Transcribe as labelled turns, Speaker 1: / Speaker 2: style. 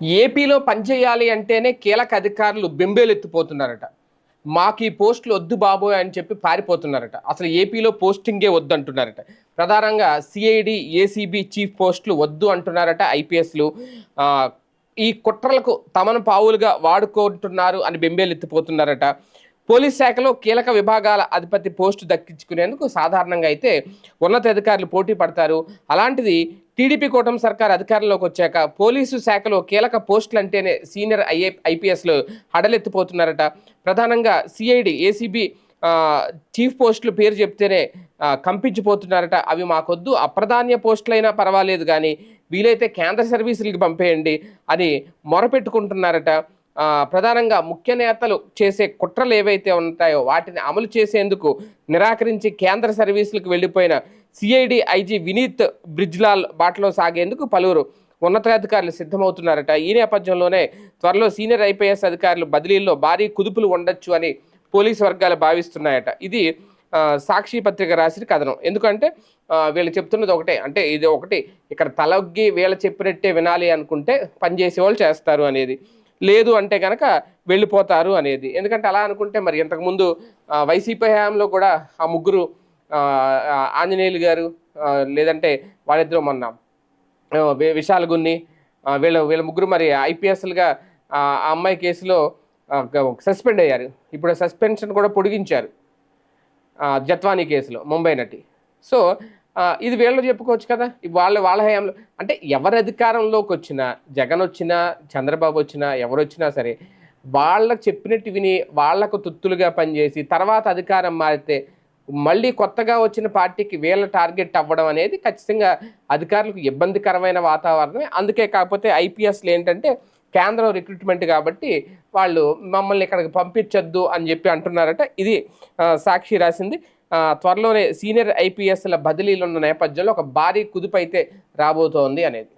Speaker 1: ఏపీలో పనిచేయాలి అంటేనే కీలక అధికారులు బెంబేలెత్తిపోతున్నారట. మాకు ఈ పోస్టులు వద్దు బాబోయ్ అని చెప్పి పారిపోతున్నారట. అసలు ఏపీలో పోస్టింగే వద్దు అంటున్నారట ప్రధానంగా సిఐడి ఏసీబీ చీఫ్ పోస్టులు వద్దు అంటున్నారట ఐపీఎస్లు. ఈ కుట్రలకు తమను పావులుగా వాడుకుంటున్నారు అని బెంబేలెత్తిపోతున్నారట. పోలీస్ శాఖలో కీలక విభాగాల అధిపతి పోస్టు దక్కించుకునేందుకు సాధారణంగా అయితే ఉన్నతాధికారులు పోటీ పడతారు. అలాంటిది టీడీపీ కూటమి సర్కార్ అధికారంలోకి వచ్చాక పోలీసు శాఖలో కీలక పోస్టులు అంటేనే సీనియర్ ఐఏ ఐపీఎస్లు హడలెత్తిపోతున్నారట. ప్రధానంగా సిఐడి ఏసీబీ చీఫ్ పోస్టులు పేరు చెప్తేనే కంపించిపోతున్నారట. అవి మాకొద్దు అప్రధాన్య పోస్టులైనా పర్వాలేదు కానీ వీలైతే కేంద్ర సర్వీసులకి పంపేయండి అని మొరపెట్టుకుంటున్నారట. ప్రధానంగా ముఖ్య నేతలు చేసే కుట్రలు ఏవైతే ఉంటాయో వాటిని అమలు చేసేందుకు నిరాకరించి కేంద్ర సర్వీసులకు వెళ్ళిపోయిన సిఐడి ఐజీ వినీత్ బ్రిజ్లాల్ బాటలో సాగేందుకు పలువురు ఉన్నతాధికారులు సిద్ధమవుతున్నారట. ఈ నేపథ్యంలోనే త్వరలో సీనియర్ ఐపీఎస్ అధికారులు బదిలీల్లో భారీ కుదుపులు ఉండొచ్చు అని పోలీసు వర్గాలు భావిస్తున్నాయట. ఇది సాక్షి పత్రిక రాసిన కథనం. ఎందుకంటే వీళ్ళు చెప్తున్నది ఒకటే. అంటే ఇది ఒకటి ఇక్కడ తలొగ్గి వీళ్ళ చెప్పినట్టే వినాలి అనుకుంటే పనిచేసే వాళ్ళు చేస్తారు అనేది. లేదు అంటే కనుక వెళ్ళిపోతారు అనేది. ఎందుకంటే అలా అనుకుంటే మరి ఇంతకుముందు వైసీపీ హయాంలో కూడా ఆ ముగ్గురు ఆంజనేయులు గారు లేదంటే వాళ్ళిద్దరూ మొన్న విశాల్ గున్ని వీళ్ళ వీళ్ళ ముగ్గురు మరి ఐపీఎస్లుగా ఆ అమ్మాయి కేసులో సస్పెండ్ అయ్యారు. ఇప్పుడు సస్పెన్షన్ కూడా పొడిగించారు. జత్వానీ కేసులో ముంబై నటి. సో ఇది వీళ్ళు చెప్పుకోవచ్చు కదా? వాళ్ళ వాళ్ళ హయాంలో. అంటే ఎవరి అధికారంలోకి వచ్చినా జగన్ వచ్చినా చంద్రబాబు వచ్చినా ఎవరు వచ్చినా సరే వాళ్ళకు చెప్పినట్టు విని వాళ్ళకు తుత్తులుగా పనిచేసి తర్వాత అధికారం మారితే మళ్ళీ కొత్తగా వచ్చిన పార్టీకి వీళ్ళ టార్గెట్ అవ్వడం అనేది ఖచ్చితంగా అధికారులకు ఇబ్బందికరమైన వాతావరణమే. అందుకే కాకపోతే ఐపీఎస్లు ఏంటంటే కేంద్రం రిక్రూట్మెంట్ కాబట్టి వాళ్ళు మమ్మల్ని ఇక్కడికి పంపించొద్దు అని చెప్పి అంటున్నారట. ఇది సాక్షి రాసింది. త్వరలోనే సీనియర్ ఐపీఎస్ల బదిలీలున్న నేపథ్యంలో ఒక భారీ కుదుపు అయితే రాబోతోంది అనేది.